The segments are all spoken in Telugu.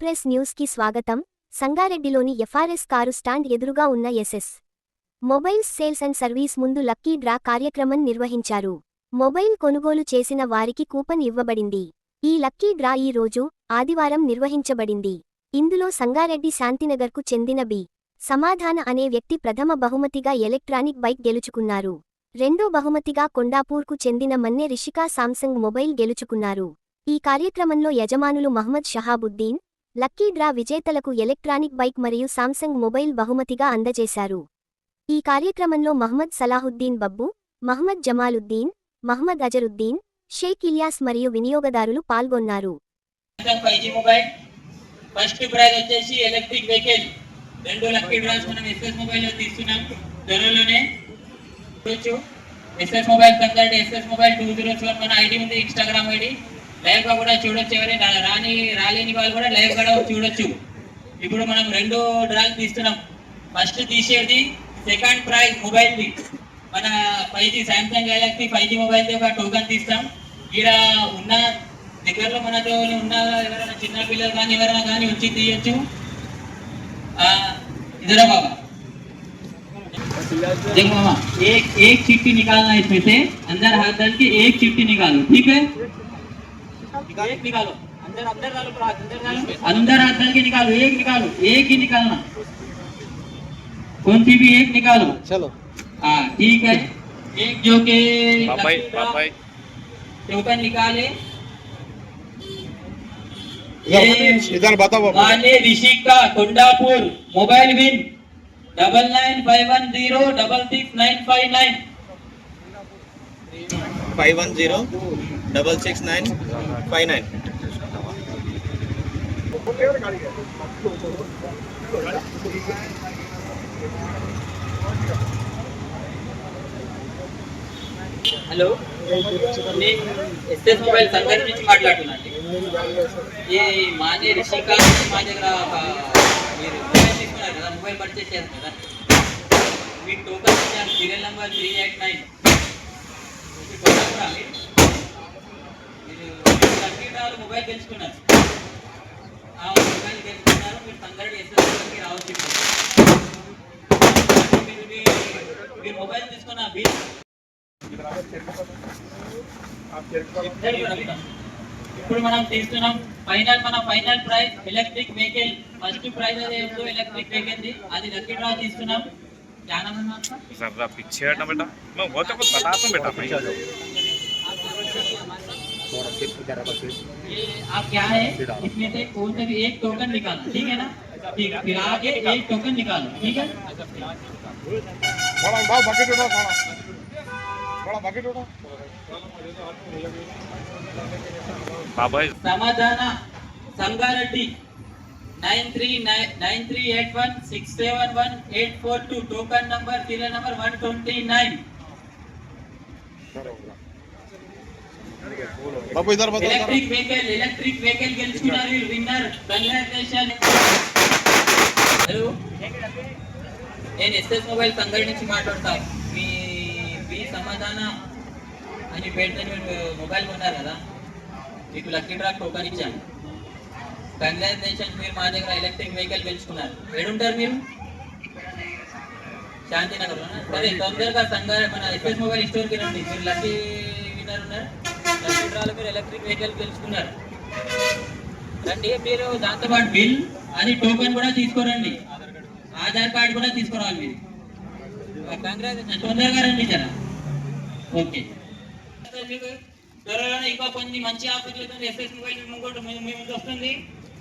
ఎక్స్ప్రెస్ న్యూస్కి స్వాగతం. సంగారెడ్డిలోని ఎఫ్ఆర్ఎస్ కారు స్టాండ్ ఎదురుగా ఉన్న SS. Mobiles sales and service ముందు లక్కీ డ్రా కార్యక్రమం నిర్వహించారు. మొబైల్ కొనుగోలు చేసిన వారికి కూపన్ ఇవ్వబడింది. ఈ లక్కీ డ్రా ఈ రోజు ఆదివారం నిర్వహించబడింది. ఇందులో సంగారెడ్డి శాంతినగర్కు చెందిన బి. సమాధాన అనే వ్యక్తి ప్రథమ బహుమతిగా ఎలక్ట్రానిక్ బైక్ గెలుచుకున్నారు. రెండో బహుమతిగా కొండాపూర్కు చెందిన మన్నె రిషికా సామ్సంగ్ మొబైల్ గెలుచుకున్నారు. ఈ కార్యక్రమంలో యజమానులు మహ్మద్ షహాబుద్దీన్ లక్కీ డ్రా విజేతలకు ఎలక్ట్రానిక్ బైక్ మరియు సామ్సంగ్ మొబైల్ బహుమతిగా అందజేశారు. ఈ కార్యక్రమంలో మహ్మద్ సలాహుద్దీన్ బబ్బు మహ్మద్ జమాలుద్దీన్ మహ్మద్ అజరుద్దీన్ షేక్ ఇలియాస్ మరియు వినియోగదారులు పాల్గొన్నారు. ఫస్ట్ ప్రైజ్ వచ్చేసి ఎలక్ట్రిక్ వెహికల్. రెండు లక్కీ డ్రాస్ మనం ఎస్ఎస్ మొబైల్లో త్వరలోనే. SS mobile Sangareddy SS mobile two zero seven మన ఐడి ఉంది ఇన్స్టాగ్రామ్ ఐడి. లైవ్ గా కూడా చూడొచ్చు ఎవరైనా రాని రాలేని వాళ్ళు కూడా లైవ్ కూడా చూడొచ్చు ఇప్పుడు మనం రెండు డ్రాలు తీస్తున్నాం ఫస్ట్ తీసేది సెకండ్ ప్రైజ్ మొబైల్ ది మన five G Samsung Galaxy five G mobile the ఒక టోకన్ తీస్తాం ఇక్కడ ఉన్న దగ్గరలో మనతో ఉన్న ఎవరైనా చిన్న పిల్లలు కానీ ఎవరైనా కానీ వచ్చి తీయొచ్చు ఆ, इधर आओ बाबा देखो मामा एक एक चिट्ठी निकालना है इसमें से अंदर हाथ डाल के एक चिट्ठी निकालो ठीक है एक निकालो। अंदर अंदर डालो पूरा अंदर डालो। अंदर हाथ डाल के निकालो एक निकालो एक ही निकालना। कौन सी भी एक निकालो। चलो। हाँ ठीक है। एक जो के टोकन निकाले। इधर इधर बताओ माने Rishika Kondapur mobile win. Double nine five one zero double six nine five nine. Five one zero. double six nine five nine hello నేను ఎస్ఎస్ మొబైల్ సంఘటన నుంచి మాట్లాడుతున్నాండి ఈ మానే రిషిక మా దగ్గర ఒక మీరు మొబైల్ తీసుకున్నారు కదా మొబైల్ పర్చేస్ చేస్తారు కదా మీ టోకన్ ఇచ్చాను serial number three eight nine మీరు లక్కీ డ్రాలో మొబైల్ గెలుచుకున్నారు ఆ మొబైల్ గెలుచుకున్నారు మీరు సంగారెడ్డి ఎస్ఎస్కి రావచ్చు ఇప్పుడు. మీరు మీ- మీరు మొబైల్ తీసుకున్న బిల్ ఇప్పుడు మనం తీస్తున్నాం ఫైనల్ మన final prize electric vehicle first prize అదే ఉందో ఎలక్ట్రిక్ వెహికల్ ది అది లక్కీ డ్రా తీస్తున్నాం क्या नाम है आपका जरा पीछे हटना बेटा मैं वो तो कुछ बता दूं बेटा मैं ये आप क्या है? इसमें से कौन सा एक टोकन निकालो ठीक है ना? ठीक है फिर आगे एक टोकन निकालो ठीक है? थोड़ा उठाओ बकेट उठाओ हाँ थोड़ा थोड़ा बकेट उठाओ। Samadhana Sangareddy nine three nine three eight one six seven one eight four two token number serial number one twenty nine బాబు ఇద్దరు ఎలక్ట్రిక్ వెహికల్ ఎలక్ట్రిక్ వెహికల్ గెలుచుకున్నారు. విన్నర్ బంగ్లాదేశ్ హలో నేను ఎస్ఎస్ మొబైల్ సంగడి నుంచి మాట్లాడతా. మీ మీ సమాధాన అని పెడితే మొబైల్ కొన్నారు కదా. మీకు లక్కీ డ్రా టోకన్ ఇచ్చాను. కంగ్రాచులేషన్ మీరు మా దగ్గర ఎలక్ట్రిక్ వెహికల్ గెలుచుకున్నారు. ఏడుంటారు మీరు? శాంతినగర్లో సరే తొందరగా సంఘాలు మన ఎస్ఎస్ మొబైల్ స్టోర్కి రండి. మీరు లక్కీ విన్నారు ఉన్నారు. యంత్రాలు మీరు ఎలక్ట్రిక్ వెహికల్ గెలుచుకున్నారు. రండి మీరు దాంతోపాటు బిల్ అది టోకెన్ కూడా తీసుకోరండి. ఆధార్ కార్డు కూడా తీసుకురావాలి మీరు. కంగ్రాచులేషన్ తొందరగా రండి జరా. ఓకే. మీకు త్వరలోనే ఇంకా కొన్ని మంచి ఆఫర్లు ఎస్ఎస్ మొబైల్ ముందు మీ ముందు వస్తుంది.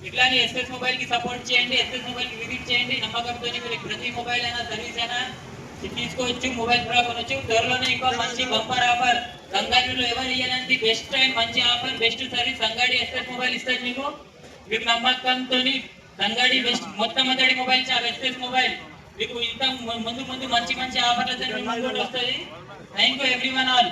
ఇట్లానే ఎస్ఎస్ మొబైల్కి సపోర్ట్ చేయండి ఎస్ఎస్ మొబైల్కి విజిట్ చేయండి. నమ్మకంతో మీరు ప్రతి మొబైల్ అయినా సర్వీస్ అయినా తీసుకోవచ్చు మొబైల్ కూడా కొనవచ్చు త్వరలోనే ఇంకా మంచి బంపర్ ఆఫర్ సంగాడిలో ఎవరు ఇయ్యనంటే బెస్ట్ టైం మంచి ఆఫర్ బెస్ట్ సర్వీస్ సంగాడి ఎస్ఎస్ మొబైల్ ఇస్తారు మీకు. మీకు నమ్మకంతో సంగాడి బెస్ట్ మొట్టమొదటి మొబైల్ చాలా ఎస్ఎస్ మొబైల్ మీకు ఇంత ముందు ముందు మంచి మంచి ఆఫర్లతో వస్తుంది. Thank you everyone all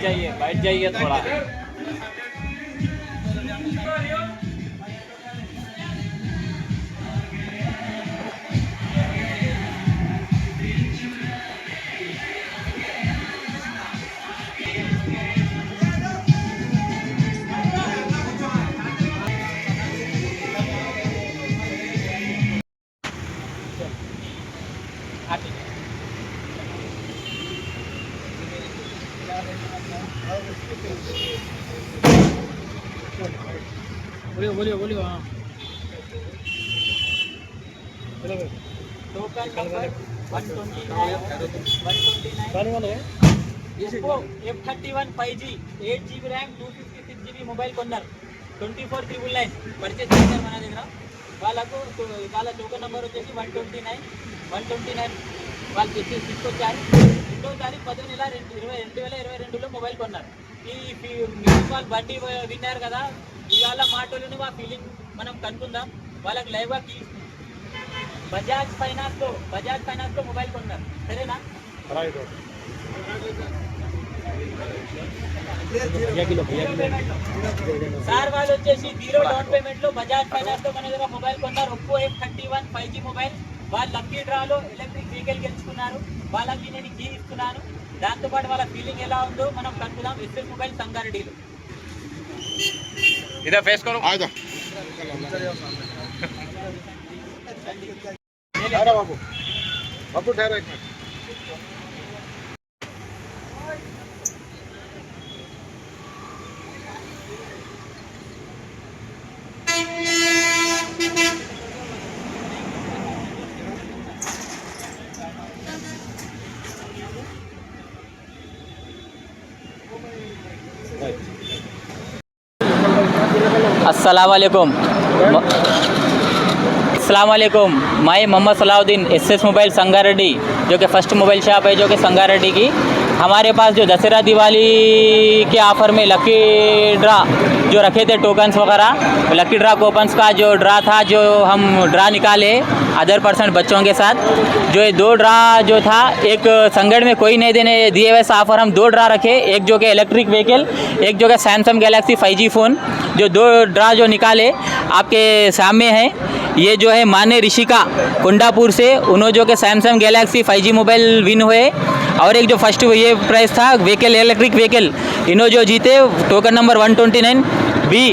जाइए बैठ जाइए थोड़ा token one twenty one twenty nine ఎస్పో F thirty one five G eight GB RAM two fifty six GB mobile కొన్నారు twenty four triple nine purchase చేశారు మన దగ్గర వాళ్ళకు వాళ్ళ టోకన్ నెంబర్ వచ్చేసి one twenty nine one twenty nine వాళ్ళు తెచ్చేసి తీసుకొచ్చారు రెండో తారీఖు పదో నెల రెండు ఇరవై రెండు వేల ఇరవై రెండులో మొబైల్ కొన్నారు ఈ వాళ్ళు బండి విన్నారు కదా ఇవాళ మాటలను మా ఫీలింగ్ మనం కనుక్కుందాం వాళ్ళకి లైవ్గా బజాజ్ ఫైనాన్స్లో బజాజ్ ఫైనాన్స్లో మొబైల్ కొన్నారు. సరేనా? సార్ వాళ్ళు వచ్చేసి జీరో డౌన్ పేమెంట్లో బజాజ్ ఫైనాన్స్లో మన దగ్గర మొబైల్ కొన్నారు. Oppo F thirty one five G mobile. వాళ్ళు లక్కీ డ్రాలో ఎలక్ట్రిక్ వెహికల్ గెలుచుకున్నారు. వాళ్ళకి నేను కీ ఇస్తున్నాను. దాంతోపాటు వాళ్ళ ఫీలింగ్ ఎలా ఉందో మనం కనుక్కుందాం. ఎస్ఎల్ మొబైల్ సంగారెడ్డిలో. ఇదే ఫేస్ बाबू। ठहरा एक मिनट। अस्सलाम अस्सलाम मैं Mohammed Salahuddin S S mobile Sangareddy जो कि फ़र्स्ट मोबाइल शॉप है, जो कि संगारेड्डी की। हमारे पास जो दशहरा दिवाली के ऑफ़र में लकी ड्रा जो रखे थे टोकन्स वगैरह लकी ड्रा कूपन्स का जो ड्रा था, जो हम ड्रा निकाले अदर परसेंट बच्चों के साथ, जो ये दो ड्रा जो था, एक संगड़ में कोई नहीं देने दिए हुए ऑफ़र हम दो ड्रा रखे, एक जो कि इलेक्ट्रिक व्हीकल एक जो कि सैमसंग गैलेक्सी 5G फ़ोन जो दो ड्रा जो निकाले, आपके सामने हैं। ये जो है मान्य ऋषिका कुंडापुर से उन्होंने जो कि Samsung Galaxy 5G mobile win हुए। और एक जो फ़र्स्ट ये प्राइस था व्हीकल इलेक्ट्रिक व्हीकल इन्हों जो जीते token number 129 B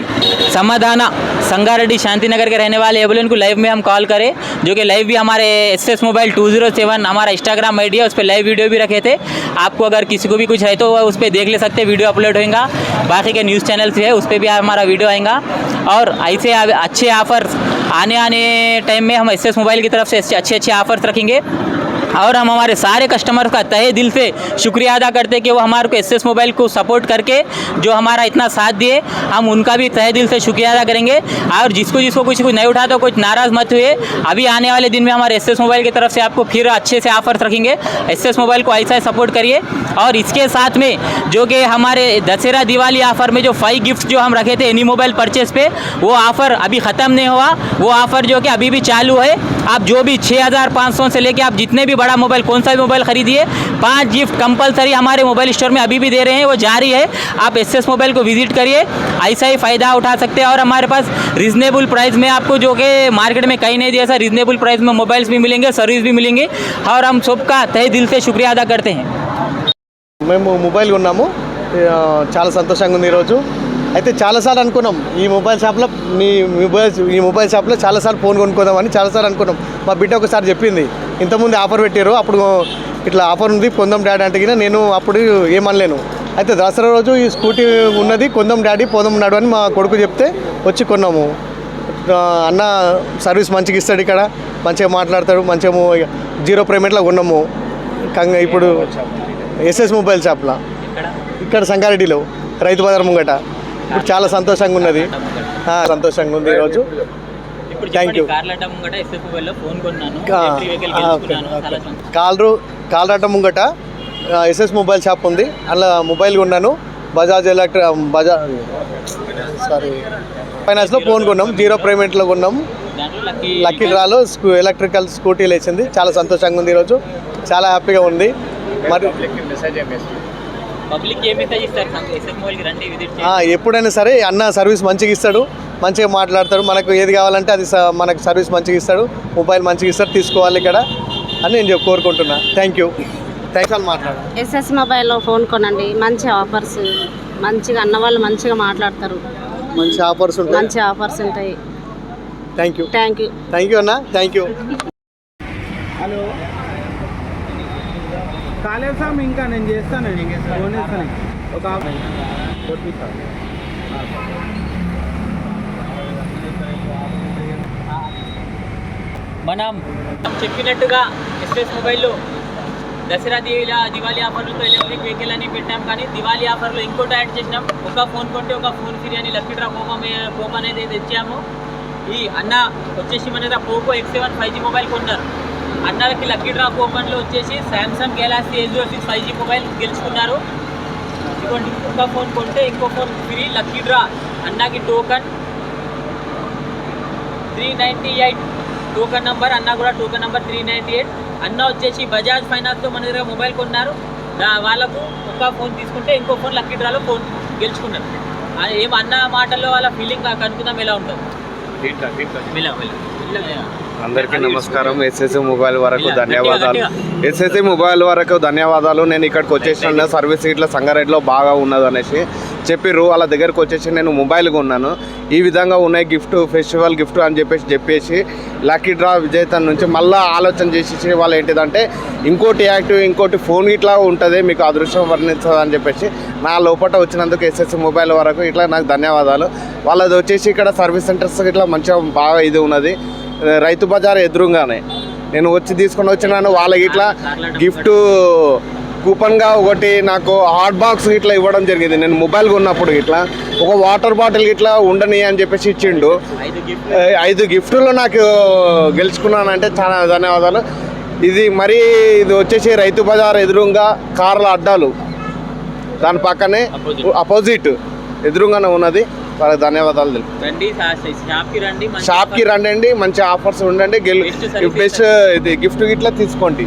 Samadhana Sangareddy Shanti Nagar के रहने वाले एबुल को लाइव में हम कॉल करें, जो कि लाइव भी हमारे S S mobile two zero seven हमारा इंस्टाग्राम आई डी है, उस पर लाइव वीडियो भी रखे थे। आपको अगर किसी को भी कुछ है तो उस पर देख ले सकते वीडियो अपलोड होएगा। बाकी के न्यूज़ चैनल्स भी है, उस पर भी हमारा वीडियो आएगा। और ऐसे अच्छे ऑफर्स आने आने टाइम में हम एस मोबाइल की तरफ़ से अच्छे अच्छे ऑफर्स रखेंगे। और हम हमारे सारे कस्टमर का तहे दिल से शुक्रिया अदा करते कि वो हमारे को एस मोबाइल को सपोर्ट करके जो हमारा इतना साथ दिए, हम उनका भी तहे दिल से शुक्रिया अदा करेंगे। और जिसको जिसको कुछ कुछ नहीं उठा तो कुछ नाराज़ मत हुए। अभी आने वाले दिन में हमारे एस मोबाइल की तरफ़ से आपको फिर अच्छे से ऑफर्स रखेंगे। एस एस मोबाइल को ऐसा ही सपोर्ट करिए। और इसके साथ में जो कि हमारे दशहरा दिवाली ऑफ़र में जो फाइव गिफ्ट जो हम रखे थे एनी मोबाइल परचेज पे, वो ऑफ़र अभी ख़त्म नहीं हुआ। वो ऑफ़र जो कि अभी भी चालू है। आप जो भी छः हज़ार पाँच सौ से लेके आप जितने भी बड़ा मोबाइल कौन सा भी मोबाइल खरीदिए पांच गिफ्ट कंपलसरी हमारे मोबाइल स्टोर में अभी भी दे रहे हैं वो जारी है आप एस एस मोबाइल को विजिट करिए ऐसा ही फ़ायदा उठा सकते हैं और हमारे पास रिजनेबल प्राइस में आपको जो कि मार्केट में कहीं नहीं दिया ऐसा रिजनेबल प्राइस में मोबाइल्स भी मिलेंगे सर्विस भी मिलेंगे और हम सबका तहे दिल से शुक्रिया अदा करते हैं మేము మొబైల్ కొన్నాము ఆ, చాలా సంతోషంగా ఉంది ఈరోజు అయితే చాలాసార్లు అనుకున్నాం ఈ మొబైల్ షాప్లో మీ మొబైల్ ఈ మొబైల్ షాప్లో చాలాసార్లు ఫోన్ కొనుక్కుందామని చాలాసార్లు అనుకున్నాం మా బిడ్డ ఒకసారి చెప్పింది ఇంతకుముందు ఆఫర్ పెట్టారు అప్పుడు ఇట్లా ఆఫర్ ఉంది కొందాం డాడీ అంటే కింద నేను అప్పుడు ఏమనలేను. అయితే దసరా రోజు ఈ స్కూటీ ఉన్నది కొందాం డాడీ పోదాం నాడు అని మా కొడుకు చెప్తే వచ్చి కొన్నాము. అన్న సర్వీస్ మంచిగా ఇస్తాడు ఇక్కడ మంచిగా మాట్లాడతాడు మంచిగా జీరో పేమెంట్లో కొన్నాము. కంగ ఇప్పుడు ఎస్ఎస్ మొబైల్ షాప్లో ఇక్కడ సంగారెడ్డిలో రైతు బజార్ ముంగట. ఇప్పుడు చాలా సంతోషంగా ఉన్నది. సంతోషంగా ఉంది ఈరోజు ఓకే. సంతోషం. కాల్రు కాలరాట ముంగట ఎస్ఎస్ మొబైల్ షాప్ ఉంది. అలా మొబైల్ కొన్నాను. బజాజ్ ఎలక్ట్రి బజాజ్ సారీ ఫైనాన్స్లో ఫోన్ కొన్నాం జీరో పేమెంట్లో కొన్నాం. లక్కీ డ్రాలో స్కూ ఎలక్ట్రికల్ స్కూటీలు వేసింది. చాలా సంతోషంగా ఉంది ఈరోజు. చాలా హ్యాపీగా ఉంది. మరి ఎప్పుడైనా సరే అన్న సర్వీస్ మంచిగా ఇస్తాడు. మంచిగా మాట్లాడతాడు మనకు ఏది కావాలంటే అది స- మనకు సర్వీస్ మంచిగా ఇస్తాడు. మొబైల్ మంచిగా ఇస్తాడు. తీసుకోవాలి ఇక్కడ అని నేను కోరుకుంటున్నా. థ్యాంక్ యూ థ్యాంక్స్ అని మాట్లాడు ఎస్ఎస్ మొబైల్లో ఫోన్ కొనండి. మంచి ఆఫర్స్ మంచిగా అన్న వాళ్ళు మంచిగా మాట్లాడతారు. మంచి ఆఫర్స్ ఉంటాయి. మంచి ఆఫర్స్ ఉంటాయి. Thank you thank you thank you అన్న. థ్యాంక్ యూ హలో కాలేదు సార్ ఇంకా నేను చేస్తాను. ఫోన్ చేస్తాను. ఒక మనం చెప్పినట్టుగా ఎస్ఎస్ మొబైల్లో దసరా దివాళీ దివాళీ ఆఫర్లతో ఎలక్ట్రిక్ వెహికల్ అని పెట్టాం కానీ దివాళీ ఆఫర్లో ఇంకోటి యాడ్ చేసినాం. ఒక ఫోన్ కొంటే ఒక ఫోన్ ఫ్రీ అని లక్కీ డ్రా కోపం కోపం అనేది తెచ్చాము. ఈ అన్న వచ్చేసి మన దగ్గర Poco X seven five G mobile కొన్నారు. అన్నలకి లక్కీ డ్రా కూపన్లో వచ్చేసి Samsung Galaxy S zero six five G mobile గెలుచుకున్నారు. ఇటువంటి ఒక ఫోన్ కొంటే ఇంకో ఫోన్ ఫ్రీ లక్కీ డ్రా. అన్నకి token three ninety eight token number అన్న కూడా token number three ninety eight. అన్న వచ్చేసి బజాజ్ ఫైనాన్స్తో మన దగ్గర మొబైల్ కొన్నారు. వాళ్ళకు ఒక ఫోన్ తీసుకుంటే ఇంకో ఫోన్ లక్కీ డ్రాలో ఫోన్ గెలుచుకున్నారు. ఏం అన్న మాటల్లో వాళ్ళ ఫీలింగ్ కనుక్కుందాం ఎలా ఉంటుంది. అందరికీ నమస్కారం. ఎస్ఎస్సి మొబైల్ వరకు గట్టిగా, ధన్యవాదాలు. ఎస్ఎస్సి మొబైల్ వరకు ధన్యవాదాలు. నేను ఇక్కడికి వచ్చేసిన సర్వీస్ ఇట్లా సంగారెడ్డిలో బాగా ఉన్నది అనేసి చెప్పిర్రు వాళ్ళ దగ్గరకు వచ్చేసి నేను మొబైల్ కొన్నాను. ఈ విధంగా ఉన్నాయి గిఫ్ట్ ఫెస్టివల్ గిఫ్ట్ అని చెప్పేసి చెప్పేసి లక్కీ డ్రా విజేత నుంచి మళ్ళీ ఆలోచన చేసేసి వాళ్ళు ఏంటిదంటే ఇంకోటి యాక్టివ్ ఇంకోటి ఫోన్ ఇట్లా ఉంటుంది మీకు అదృష్టం వర్ణిస్తుంది అని చెప్పేసి నా లోపల వచ్చినందుకు ఎస్ఎస్సి మొబైల్ వరకు ఇట్లా నాకు ధన్యవాదాలు. వాళ్ళది వచ్చేసి ఇక్కడ సర్వీస్ సెంటర్స్ ఇట్లా మంచిగా బాగా ఇది ఉన్నది. రైతు బజార్ ఎదురుగానే. నేను వచ్చి తీసుకొని వచ్చినాను వాళ్ళకి ఇట్లా గిఫ్ట్ కూపన్గా ఒకటి నాకు హాట్ బాక్స్ ఇట్లా ఇవ్వడం జరిగింది. నేను మొబైల్ కొన్నప్పుడు ఇట్లా ఒక వాటర్ బాటిల్ ఇట్లా ఉండని అని చెప్పేసి ఇచ్చిండు. ఐదు గిఫ్టులు నాకు గెలుచుకున్నానంటే చాలా ధన్యవాదాలు. ఇది మరీ ఇది వచ్చేసి రైతు బజార్ ఎదురుగా కార్ల అడ్డాలు. దాని పక్కనే. అపోజిట్ ఎదురుగానే ఉన్నది. వాళ్ళకి ధన్యవాదాలు షాప్కి రండి మంచి ఆఫర్స్ ఉండండి బెస్ట్ ఇది గిఫ్ట్ గిట్లా తీసుకోండి.